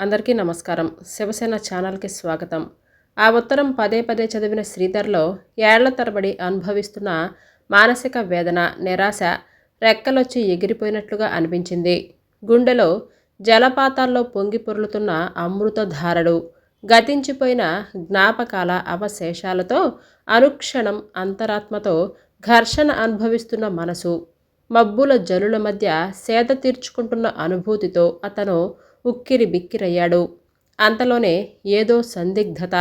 అందరికీ నమస్కారం. శివసేన ఛానల్కి స్వాగతం. ఆ ఉత్తరం పదే పదే చదివిన శ్రీధర్లో ఏళ్ళ తరబడి అనుభవిస్తున్న మానసిక వేదన నిరాశ రెక్కలొచ్చి ఎగిరిపోయినట్లుగా అనిపించింది. గుండెలో జలపాతాల్లో పొంగి పొరులుతున్న అమృతధారడు గతించిపోయిన జ్ఞాపకాల అవశేషాలతో అనుక్షణం అంతరాత్మతో ఘర్షణ అనుభవిస్తున్న మనసు మబ్బుల జలుల మధ్య సేద తీర్చుకుంటున్న అనుభూతితో అతను ఉక్కిరి బిక్కిరయ్యాడు అంతలోనే ఏదో సందిగ్ధత.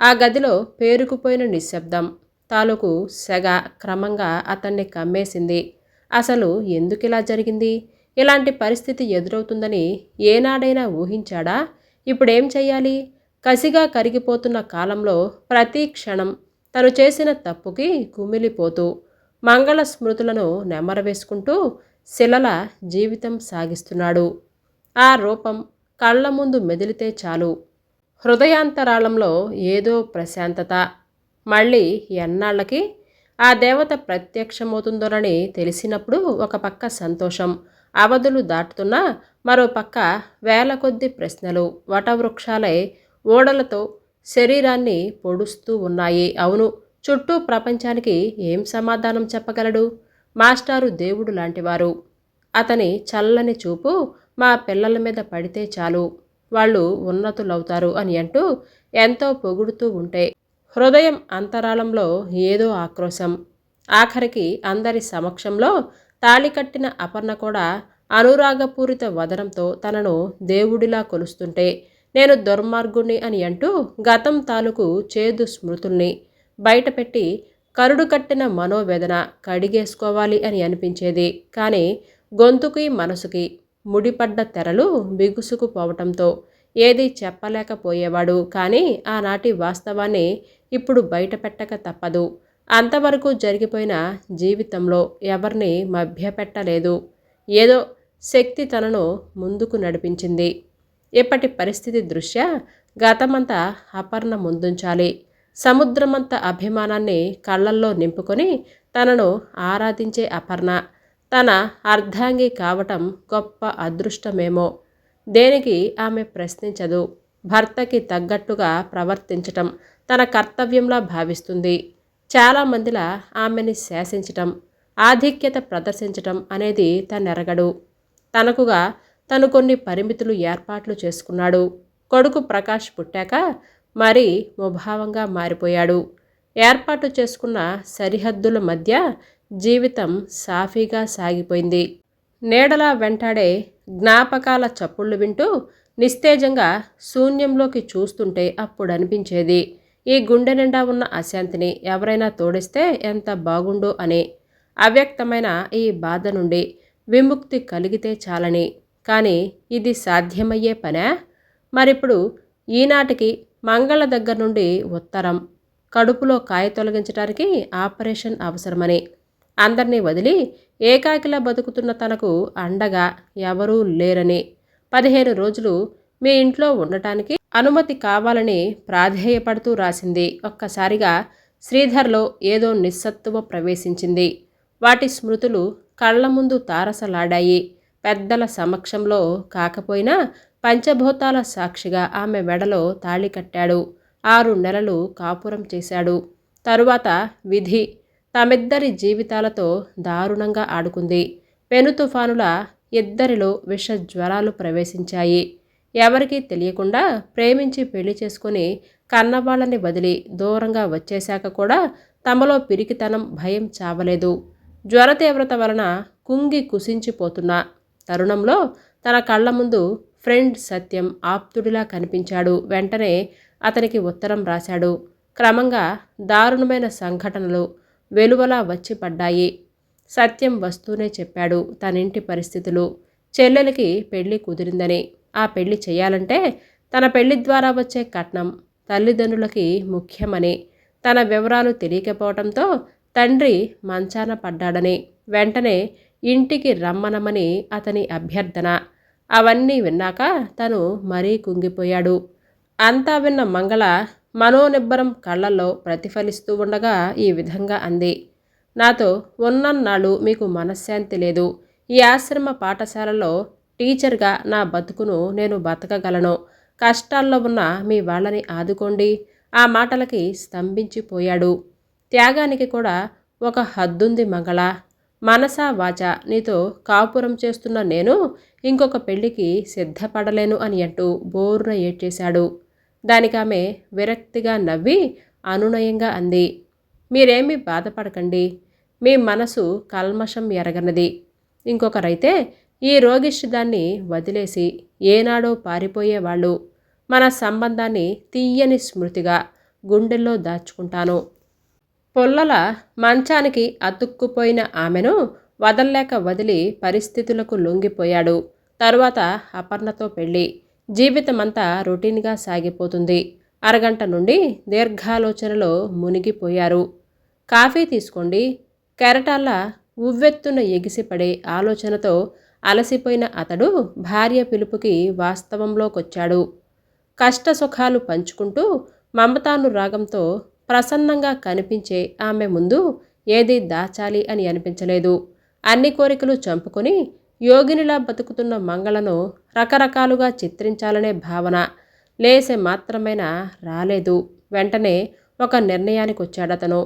ఆ గదిలో పేరుకుపోయిన నిశ్శబ్దం. తాలూకు సెగ క్రమంగా అతన్ని కమ్మేసింది. అసలు ఎందుకిలా జరిగింది? ఇలాంటి పరిస్థితి ఎదురవుతుందని ఏనాడైనా ఊహించాడా? ఇప్పుడేం చెయ్యాలి? కసిగా కరిగిపోతున్న కాలంలో ప్రతి క్షణం తను చేసిన తప్పుకి కుమిలిపోతూ మంగళ స్మృతులను నెమరవేసుకుంటూ శిలల జీవితం సాగిస్తున్నాడు. ఆ రూపం కళ్ళ ముందు మెదిలితే చాలు. హృదయాంతరాళంలో ఏదో ప్రశాంతత. మళ్ళీ ఎన్నాళ్ళకి ఆ దేవత ప్రత్యక్షమవుతుందోనని తెలిసినప్పుడు ఒక పక్క సంతోషం. అవధులు దాటుతున్నా మరో పక్క వేల కొద్ది ప్రశ్నలు. వటవృక్షాలై ఓడలతో శరీరాన్ని పొడుస్తూ ఉన్నాయి. అవును చుట్టూ ప్రపంచానికి ఏం సమాధానం చెప్పగలడు? మాస్టారు దేవుడు లాంటివారు. అతని చల్లని చూపు మా పిల్లల మీద పడితే చాలు వాళ్ళు ఉన్నతులవుతారు అని అంటూ ఎంతో పొగుడుతూ ఉంటే హృదయం అంతరాళంలో ఏదో ఆక్రోశం. ఆఖరికి అందరి సమక్షంలో తాళి కట్టిన అపర్ణ కూడా అనురాగపూరిత వదనంతో తనను దేవుడిలా కొలుస్తుంటే నేను దుర్మార్గుణ్ణి అని అంటూ గతం తాలూకు చేదు స్మృతుల్ని బయటపెట్టి కరుడు కట్టిన మనోవేదన కడిగేసుకోవాలి అని అనిపించేది. కానీ గొంతుకి మనసుకి ముడిపడ్డ తెరలు బిగుసుకుపోవటంతో ఏది చెప్పలేకపోయేవాడు. కానీ ఆనాటి వాస్తవాన్ని ఇప్పుడు బయటపెట్టక తప్పదు. అంతవరకు జరిగిపోయిన జీవితంలో ఎవరిని మభ్యపెట్టలేదు. ఏదో శక్తి తనను ముందుకు నడిపించింది. ఇప్పటి పరిస్థితి దృష్ట్యా గతమంతా అపర్ణ ముందుంచాలి. సముద్రమంత అభిమానాన్ని కళ్ళల్లో నింపుకొని తనను ఆరాధించే అపర్ణ. తన అర్ధాంగి కావటం గొప్ప అదృష్టమేమో. దేనికి ఆమె ప్రశ్నించదు. భర్తకి తగ్గట్టుగా ప్రవర్తించటం తన కర్తవ్యంలా భావిస్తుంది. చాలామందిలా ఆమెని శాసించటం ఆధిక్యత ప్రదర్శించటం అనేది తనెరగడు. తనకుగా తను కొన్ని పరిమితులు ఏర్పాట్లు చేసుకున్నాడు. కొడుకు ప్రకాష్ పుట్టాక మరి ముభావంగా మారిపోయాడు. ఏర్పాటు చేసుకున్న సరిహద్దుల మధ్య జీవితం సాఫీగా సాగిపోయింది. నీడలా వెంటాడే జ్ఞాపకాల చప్పుళ్ళు వింటూ నిస్తేజంగా శూన్యంలోకి చూస్తుంటే అప్పుడు అనిపించేది ఈ గుండె నిండా ఉన్న అశాంతిని ఎవరైనా తోడిస్తే ఎంత బాగుండో అని. అవ్యక్తమైన ఈ బాధ నుండి విముక్తి కలిగితే చాలని. కానీ ఇది సాధ్యమయ్యే పనా? మరిప్పుడు ఈనాటికి మంగళ దగ్గర నుండి ఉత్తరం కడుపులో కాయ తొలగించడానికి ఆపరేషన్ అవసరమని. అందరినీ వదిలి ఏకాకిలా బతుకుతున్న తనకు అండగా ఎవరూ లేరని. పదిహేను రోజులు మీ ఇంట్లో ఉండటానికి అనుమతి కావాలని ప్రాధేయపడుతూ రాసింది. ఒక్కసారిగా శ్రీధర్లో ఏదో నిస్సత్తువ ప్రవేశించింది. వాటి స్మృతులు కళ్ళ ముందు తారసలాడాయి. పెద్దల సమక్షంలో కాకపోయినా పంచభూతాల సాక్షిగా ఆమె మెడలో తాళి కట్టాడు. ఆరు నెలలు కాపురం చేశాడు. తరువాత విధి తమిద్దరి జీవితాలతో దారుణంగా ఆడుకుంది. పెను తుఫానుల ఇద్దరిలో విష జ్వరాలు ప్రవేశించాయి. ఎవరికీ తెలియకుండా ప్రేమించి పెళ్ళి చేసుకుని కన్నవాళ్ళని వదిలి దూరంగా వచ్చేశాక కూడా తమలో పిరికితనం భయం చావలేదు. జ్వర తీవ్రత వలన కుంగి కుసించిపోతున్న తరుణంలో తన కళ్ళ ముందు ఫ్రెండ్ సత్యం ఆప్తుడిలా కనిపించాడు. వెంటనే అతనికి ఉత్తరం రాశాడు. క్రమంగా దారుణమైన సంఘటనలు వెలువలా వచ్చి పడ్డాయి. సత్యం వస్తూనే చెప్పాడు తనింటి పరిస్థితులు. చెల్లెలకి పెళ్ళి కుదిరిందని. ఆ పెళ్ళి చేయాలంటే తన పెళ్ళి ద్వారా వచ్చే కట్నం తల్లిదండ్రులకి ముఖ్యమని. తన వివరాలు తెలియకపోవడంతో తండ్రి మంచాన పడ్డాడని. వెంటనే ఇంటికి రమ్మనమని అతని అభ్యర్థన. అవన్నీ విన్నాక తను మరీ కుంగిపోయాడు. అంతా విన్న మంగళ మనోనిబ్బరం కళ్ళల్లో ప్రతిఫలిస్తూ ఉండగా ఈ విధంగా అంది. నాతో ఉన్నన్నాళ్ళు మీకు మనశ్శాంతి లేదు. ఈ ఆశ్రమ పాఠశాలలో టీచర్గా నా బతుకును నేను బతకగలను. కష్టాల్లో ఉన్న మీ వాళ్ళని ఆదుకోండి. ఆ మాటలకి స్తంభించిపోయాడు. త్యాగానికి కూడా ఒక హద్దుంది మంగళ. మనసా వాచ నీతో కాపురం చేస్తున్న నేను ఇంకొక పెళ్ళికి సిద్ధపడలేను అని అంటూ బోరున ఏడ్చేశాడు. దానికి ఆమె విరక్తిగా నవ్వి అనునయంగా అంది. మీరేమీ బాధపడకండి. మీ మనసు కల్మషం ఎరగనది. ఇంకొకరైతే ఈ రోగిష్టి దాన్ని వదిలేసి ఏనాడో పారిపోయేవాళ్ళు. మన సంబంధాన్ని తీయని స్మృతిగా గుండెల్లో దాచుకుంటాను. పొల్లల మంచానికి అతుక్కుపోయిన ఆమెను వదల్లేక వదిలి పరిస్థితులకు లొంగిపోయాడు. తరువాత అపర్ణతో పెళ్ళి. జీవితమంతా రొటీన్గా సాగిపోతుంది. అరగంట నుండి దీర్ఘాలోచనలో మునిగిపోయారు. కాఫీ తీసుకోండి. కెరటాల్లా ఉవ్వెత్తున ఎగిసిపడే ఆలోచనతో అలసిపోయిన అతడు భార్య పిలుపుకి వాస్తవంలోకొచ్చాడు. కష్ట సుఖాలు పంచుకుంటూ మమతాను రాగంతో ప్రసన్నంగా కనిపించే ఆమె ముందు ఏది దాచాలి అని అనిపించలేదు. అన్ని కోరికలు చంపుకొని యోగినిలా బతుకుతున్న మంగళను రకరకాలుగా చిత్రించాలనే భావన లేసే మాత్రమైనా రాలేదు. వెంటనే ఒక నిర్ణయానికి వచ్చాడతను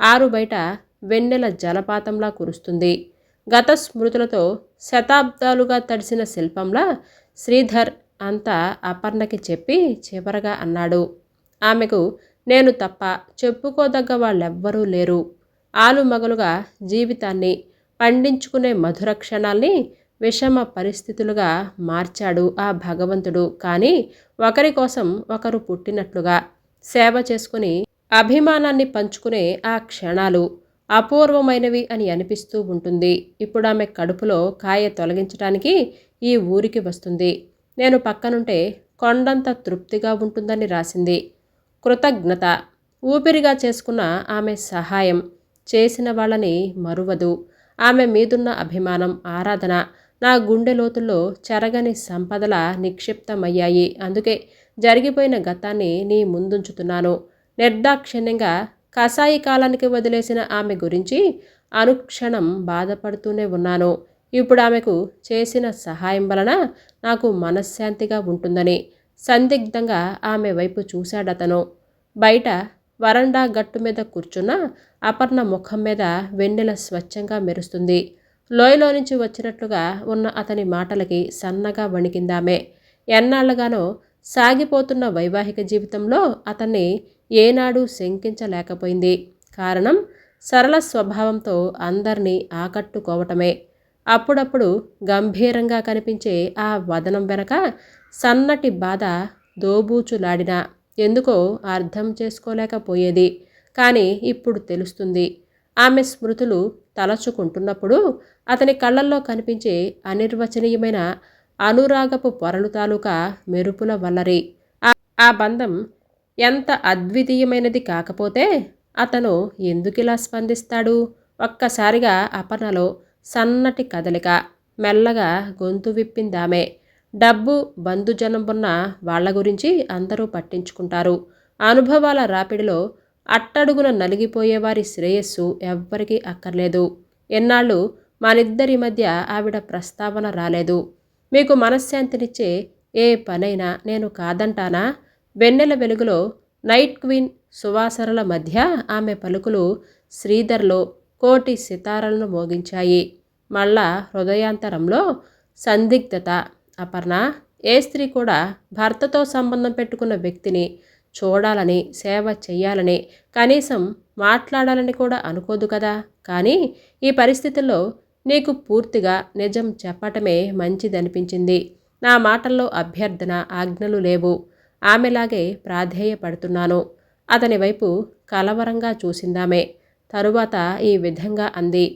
ఆరు బయట వెన్నెల జలపాతంలా కురుస్తుంది. గత స్మృతులతో శతాబ్దాలుగా తడిసిన శిల్పంలా శ్రీధర్ అంతా అపర్ణకి చెప్పి చివరగా అన్నాడు. ఆమెకు నేను తప్ప చెప్పుకోదగ్గ వాళ్ళెవ్వరూ లేరు. ఆలుమగలుగా జీవితాన్ని పండించుకునే మధుర క్షణాల్ని విషమ పరిస్థితులుగా మార్చాడు ఆ భగవంతుడు. కానీ ఒకరి కోసం ఒకరు పుట్టినట్లుగా సేవ చేసుకుని అభిమానాన్ని పంచుకునే ఆ క్షణాలు అపూర్వమైనవి అని అనిపిస్తూ ఉంటుంది. ఇప్పుడు ఆమె కడుపులో కాయ తొలగించడానికి ఈ ఊరికి వస్తుంది. నేను పక్కనుంటే కొండంత తృప్తిగా ఉంటుందని రాసింది. కృతజ్ఞత. ఊపిరిగా చేసుకున్న ఆమె సహాయం. చేసిన వాళ్ళని మరువదు. ఆమె మీదున్న అభిమానం ఆరాధన నా గుండె లోతుల్లో చెరగని సంపదల నిక్షిప్తమయ్యాయి. అందుకే జరిగిపోయిన గతాన్ని నీ ముందుంచుతున్నాను. నిర్దాక్షిణ్యంగా కసాయి కాలానికి వదిలేసిన ఆమె గురించి అనుక్షణం బాధపడుతూనే ఉన్నాను. ఇప్పుడు ఆమెకు చేసిన సహాయం వలన నాకు మనశ్శాంతిగా ఉంటుందని సందిగ్ధంగా ఆమె వైపు చూశాడతను. బయట వరండా గట్టు మీద కూర్చున్న అపర్ణ ముఖం మీద వెన్నెల స్వచ్ఛంగా మెరుస్తుంది. లోయలో నుంచి వచ్చినట్లుగా ఉన్న అతని మాటలకి సన్నగా వణికిందామే. ఎన్నాళ్ళుగానో సాగిపోతున్న వైవాహిక జీవితంలో అతన్ని ఏనాడు శంకించలేకపోయింది. కారణం సరళ స్వభావంతో అందరినీ ఆకట్టుకోవటమే. అప్పుడప్పుడు గంభీరంగా కనిపించే ఆ వదనం వెనక సన్నటి బాధ దోబూచులాడిన. ఎందుకో అర్థం చేసుకోలేకపోయేది. కానీ ఇప్పుడు తెలుస్తుంది. ఆమె స్మృతులు తలచుకుంటున్నప్పుడు అతని కళ్ళల్లో కనిపించే అనిర్వచనీయమైన అనురాగపు పొరలు తాలూకా మెరుపుల వల్లరి ఆ బంధం ఎంత అద్వితీయమైనది కాకపోతే అతను ఎందుకిలా స్పందిస్తాడు? ఒక్కసారిగా అపర్ణలో సన్నటి కదలిక మెల్లగా గొంతు విప్పిందామే. డబ్బు బంధుజనం ఉన్న వాళ్ళ గురించి అందరూ పట్టించుకుంటారు. అనుభవాల రాపిడిలో అట్టడుగున నలిగిపోయేవారి శ్రేయస్సు ఎవ్వరికీ అక్కర్లేదు. ఎన్నాళ్ళు మనిద్దరి మధ్య ఆవిడ ప్రస్తావన రాలేదు. మీకు మనశ్శాంతినిచ్చే ఏ పనైనా నేను కాదంటానా? వెన్నెల వెలుగులో నైట్ క్వీన్ సువాసనల మధ్య ఆమె పలుకులు శ్రీధర్లో కోటి సితారలను మోగించాయి. మళ్ళా హృదయాంతరంలో సందిగ్ధత. అపర్ణ ఏ స్త్రీ కూడా భర్తతో సంబంధం పెట్టుకున్న వ్యక్తిని చూడాలని సేవ చెయ్యాలని కనీసం మాట్లాడాలని కూడా అనుకోదు కదా. కానీ ఈ పరిస్థితుల్లో నీకు పూర్తిగా నిజం చెప్పటమే మంచిదనిపించింది. నా మాటల్లో అభ్యర్థన ఆజ్ఞలు లేవు. ఆమెలాగే ప్రాధేయపడుతున్నాను. అతని వైపు కలవరంగా చూసిందామే. తరువాత ఈ విధంగా అంది.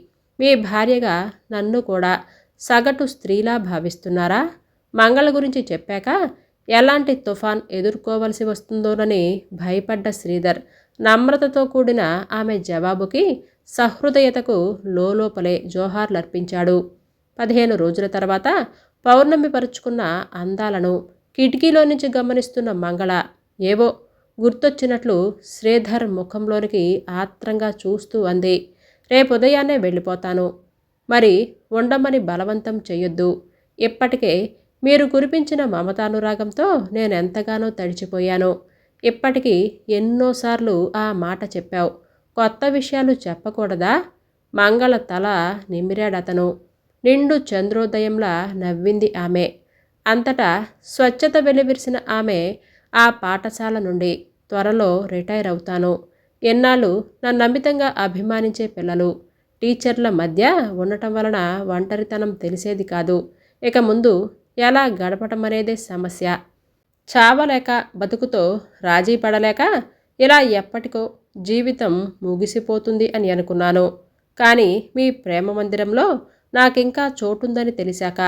మీ భార్యగా నన్ను కూడా సగటు స్త్రీలా భావిస్తున్నారా? మంగళ గురించి చెప్పాక ఎలాంటి తుఫాన్ ఎదుర్కోవలసి వస్తుందోనని భయపడ్డ శ్రీధర్ నమ్రతతో కూడిన ఆమె జవాబుకి సహృదయతకు లోలోపలే జోహార్లర్పించాడు. పదిహేను రోజుల తర్వాత పౌర్ణమి పరుచుకున్న అందాలను కిటికీలో నుంచి గమనిస్తున్న మంగళ ఏవో గుర్తొచ్చినట్లు శ్రీధర్ ముఖంలోనికి ఆత్రంగా చూస్తూ అంది రేపు ఉదయాన్నే వెళ్ళిపోతాను. మరి ఉండమని బలవంతం చెయ్యొద్దు. ఇప్పటికే మీరు కురిపించిన మమతానురాగంతో నేనెంతగానో తడిచిపోయాను. ఇప్పటికీ ఎన్నోసార్లు ఆ మాట చెప్పావు. కొత్త విషయాలు చెప్పకూడదా? మంగళ తల నిమిరాడతను. నిండు చంద్రోదయంలా నవ్వింది ఆమె. అంతటా స్వచ్ఛత వెలువిరిసిన ఆమె ఆ పాఠశాల నుండి త్వరలో రిటైర్ అవుతాను. ఎన్నాళ్ళు నన్ను అమితంగా అభిమానించే పిల్లలు. టీచర్ల మధ్య ఉండటం వలన ఒంటరితనం తెలిసేది కాదు. ఇక ముందు ఎలా గడపటం అనేదే సమస్య. చావలేక బతుకుతో రాజీ పడలేక ఇలా ఎప్పటికో జీవితం ముగిసిపోతుంది అని అనుకున్నాను. కానీ మీ ప్రేమ మందిరంలో నాకింకా చోటుందని తెలిసాక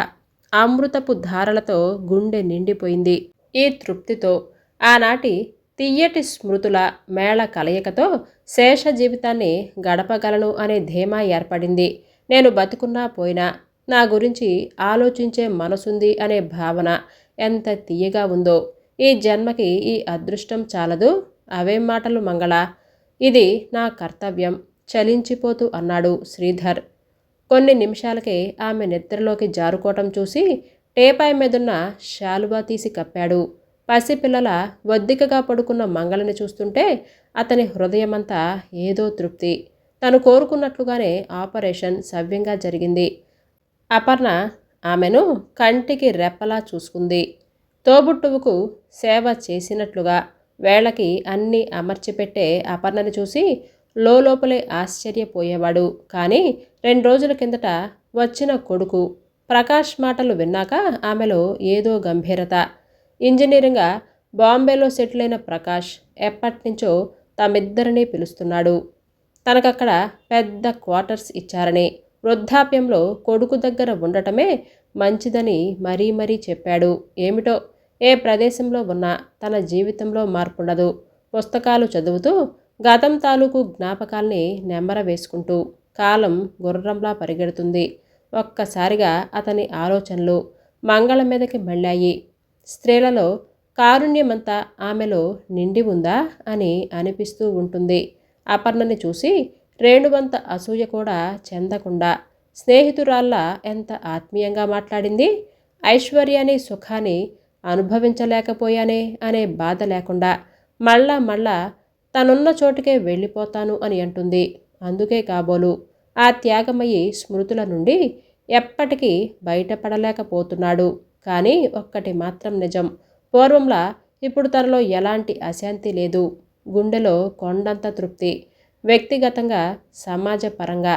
అమృతపు ధారలతో గుండె నిండిపోయింది. ఈ తృప్తితో ఆనాటి తియ్యటి స్మృతుల మేళ కలయికతో శేష జీవితాన్ని గడపగలను అనే ధీమా ఏర్పడింది. నేను బతుకున్నా పోయినా నా గురించి ఆలోచించే మనసుంది అనే భావన ఎంత తీయగా ఉందో. ఈ జన్మకి ఈ అదృష్టం చాలదు. అవేం మాటలు మంగళ. ఇది నా కర్తవ్యం. చలించిపోతూ అన్నాడు శ్రీధర్. కొన్ని నిమిషాలకే ఆమె నిద్రలోకి జారుకోవటం చూసి టేపాయి మీదున్న శాలువా తీసి కప్పాడు. పసిపిల్లల వద్దికగా పడుకున్న మంగళని చూస్తుంటే అతని హృదయమంతా ఏదో తృప్తి. తను కోరుకున్నట్లుగానే ఆపరేషన్ సవ్యంగా జరిగింది. అపర్ణ ఆమెను కంటికి రెప్పలా చూసుకుంది. తోబుట్టువుకు సేవ చేసినట్లుగా వేళకి అన్నీ అమర్చిపెట్టే అపర్ణని చూసి లోపలే ఆశ్చర్యపోయేవాడు. కానీ రెండు రోజుల కిందట వచ్చిన కొడుకు ప్రకాష్ మాటలు విన్నాక ఆమెలో ఏదో గంభీరత. ఇంజనీరింగ్గా బాంబేలో సెటిల్ అయిన ప్రకాష్ ఎప్పటినుంచో తమిద్దరినీ పిలుస్తున్నాడు. తనకక్కడ పెద్ద క్వార్టర్స్ ఇచ్చారని. వృద్ధాప్యంలో కొడుకు దగ్గర ఉండటమే మంచిదని మరీ మరీ చెప్పాడు. ఏమిటో? ఏ ప్రదేశంలో ఉన్నా తన జీవితంలో మార్పుండదు. పుస్తకాలు చదువుతూ గతం తాలూకు జ్ఞాపకాల్ని నెమ్మర వేసుకుంటూ కాలం గుర్రంలా పరిగెడుతుంది. ఒక్కసారిగా అతని ఆలోచనలు మంగళ మీదకి మళ్ళాయి. స్త్రీలలో కారుణ్యమంతా ఆమెలో నిండి ఉందా అని అనిపిస్తూ ఉంటుంది. అపర్ణని చూసి రేణువంత అసూయ కూడా చెందకుండా స్నేహితురాల్లా ఎంత ఆత్మీయంగా మాట్లాడింది? ఐశ్వర్యాన్ని సుఖాన్ని అనుభవించలేకపోయానే అనే బాధ లేకుండా మళ్ళా మళ్ళా తనున్న చోటుకే వెళ్ళిపోతాను అని అంటుంది. అందుకే కాబోలు ఆ త్యాగమయ్యి స్మృతుల నుండి ఎప్పటికీ బయటపడలేకపోతున్నాడు. కానీ ఒక్కటి మాత్రం నిజం. పూర్వంలా ఇప్పుడు తనలో ఎలాంటి అశాంతి లేదు. గుండెలో కొండంత తృప్తి. వ్యక్తిగతంగా సమాజపరంగా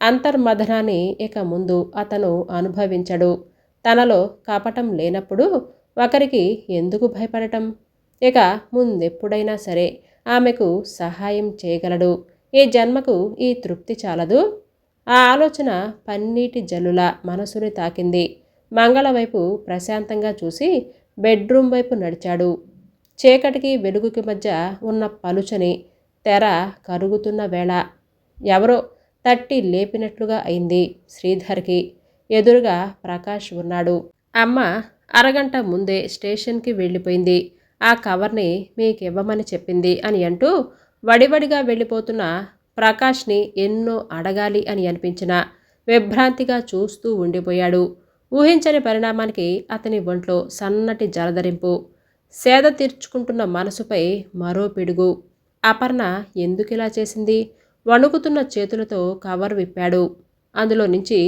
అంతర్మథనాన్ని ఇక ముందు అతను అనుభవించడు. తనలో కపటం లేనప్పుడు ఒకరికి ఎందుకు భయపడటం? ఇక ముందెప్పుడైనా సరే ఆమెకు సహాయం చేయగలడు. ఈ జన్మకు ఈ తృప్తి చాలదు. ఆ ఆలోచన పన్నీటి జల్లుల మనసుని తాకింది. మంగళ వైపు ప్రశాంతంగా చూసి బెడ్రూమ్ వైపు నడిచాడు. చీకటికి వెలుగుకి మధ్య ఉన్న పలుచని తెర కరుగుతున్న వేళ ఎవరో తట్టి లేపినట్లుగా అయింది శ్రీధర్కి. ఎదురుగా ప్రకాష్ ఉన్నాడు. అమ్మ అరగంట ముందే స్టేషన్కి వెళ్ళిపోయింది. ఆ కవర్ని మీకు ఇవ్వమని చెప్పింది అని అంటూ వడివడిగా వెళ్ళిపోతున్న ప్రకాష్ని ఎన్నో అడగాలి అని అనిపించిన విభ్రాంతిగా చూస్తూ ఉండిపోయాడు. ఊహించని పరిణామానికి అతని ఒంట్లో సన్నటి జలధరింపు సేద తీర్చుకుంటున్న మనసుపై మరో పిడుగు. అపర్ణ ఎందుకిలా చేసింది? వణుకుతున్న చేతులతో కవర్ విప్పాడు. అందులో నుంచి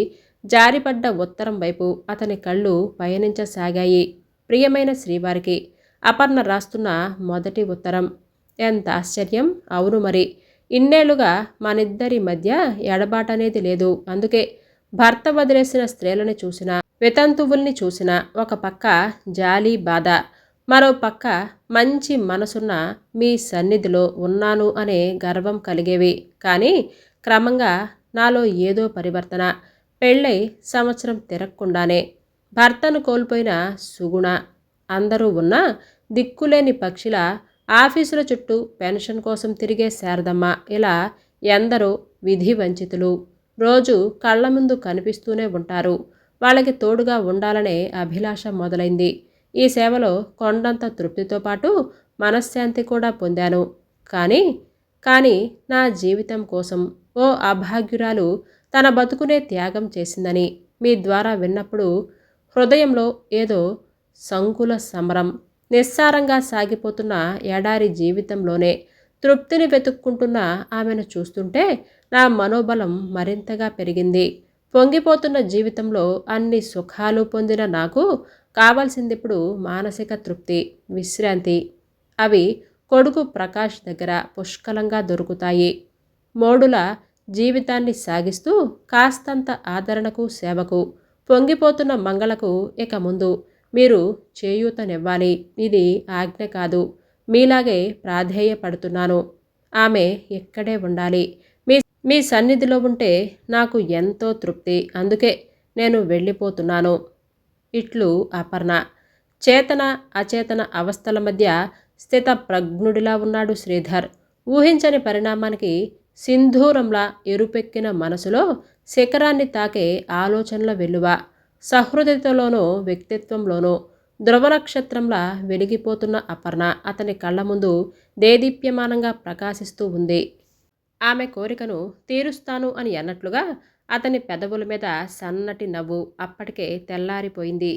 జారిపడ్డ ఉత్తరం వైపు అతని కళ్ళు పయనించసాగాయి. ప్రియమైన శ్రీవారికి అపర్ణ రాస్తున్న మొదటి ఉత్తరం. ఎంత ఆశ్చర్యం! అవును మరి. ఇన్నేళ్ళుగా మనిద్దరి మధ్య ఎడబాటనేది లేదు. అందుకే భర్త వదిలేసిన స్త్రీలని చూసిన వితంతువుల్ని చూసిన ఒక పక్క జాలి బాధ. మరో పక్క మంచి మనసున్న మీ సన్నిధిలో ఉన్నాను అనే గర్వం కలిగేవి. కానీ క్రమంగా నాలో ఏదో పరివర్తన పెళ్ళై సంవత్సరం తిరగకుండానే భర్తను కోల్పోయిన సుగుణ అందరూ ఉన్న దిక్కులేని పక్షిల ఆఫీసుల చుట్టూ పెన్షన్ కోసం తిరిగే శారదమ్మ ఇలా ఎందరో విధి వంచితులు. రోజు కళ్ళ ముందు కనిపిస్తూనే ఉంటారు. వాళ్ళకి తోడుగా ఉండాలనే అభిలాష మొదలైంది. ఈ సేవలో కొండంత తృప్తితో పాటు మనశ్శాంతి కూడా పొందాను. కానీ కానీ నా జీవితం కోసం ఓ అభాగ్యురాలు తన బతుకునే త్యాగం చేసిందని మీ ద్వారా విన్నప్పుడు హృదయంలో ఏదో సంకుల సమరం నిస్సారంగా సాగిపోతున్న ఎడారి జీవితంలోనే తృప్తిని వెతుక్కుంటున్న ఆమెను చూస్తుంటే నా మనోబలం మరింతగా పెరిగింది. పొంగిపోతున్న జీవితంలో అన్ని సుఖాలు పొందిన నాకు కావాల్సింది ఇప్పుడు మానసిక తృప్తి విశ్రాంతి అవి కొడుకు ప్రకాష్ దగ్గర పుష్కలంగా దొరుకుతాయి. మోడుల జీవితాన్ని సాగిస్తూ కాస్తంత ఆదరణకు సేవకు పొంగిపోతున్న మంగళకు ఇక ముందు మీరు చేయూతనివ్వాలి. ఇది ఆజ్ఞ కాదు. మీలాగే ప్రాధేయపడుతున్నాను. ఆమె ఇక్కడే ఉండాలి. మీ మీ సన్నిధిలో ఉంటే నాకు ఎంతో తృప్తి. అందుకే నేను వెళ్ళిపోతున్నాను. ఇట్లు అపర్ణ. చేతన అచేతన అవస్థల మధ్య స్థిత ప్రజ్ఞుడిలా ఉన్నాడు శ్రీధర్. ఊహించని పరిణామానికి సింధూరంలా ఎరుపెక్కిన మనసులో శిఖరాన్ని తాకే ఆలోచనల వెలువ సహృదయతలోనూ వ్యక్తిత్వంలోనూ ధ్రువ నక్షత్రంలా వెలిగిపోతున్న అపర్ణ అతని కళ్ళ ముందు దేదీప్యమానంగా ప్రకాశిస్తూ ఉంది. ఆమె కోరికను తీరుస్తాను అని అన్నట్లుగా అతని పెదవుల మీద సన్నటి నవ్వు అప్పటికే తెల్లారిపోయింది.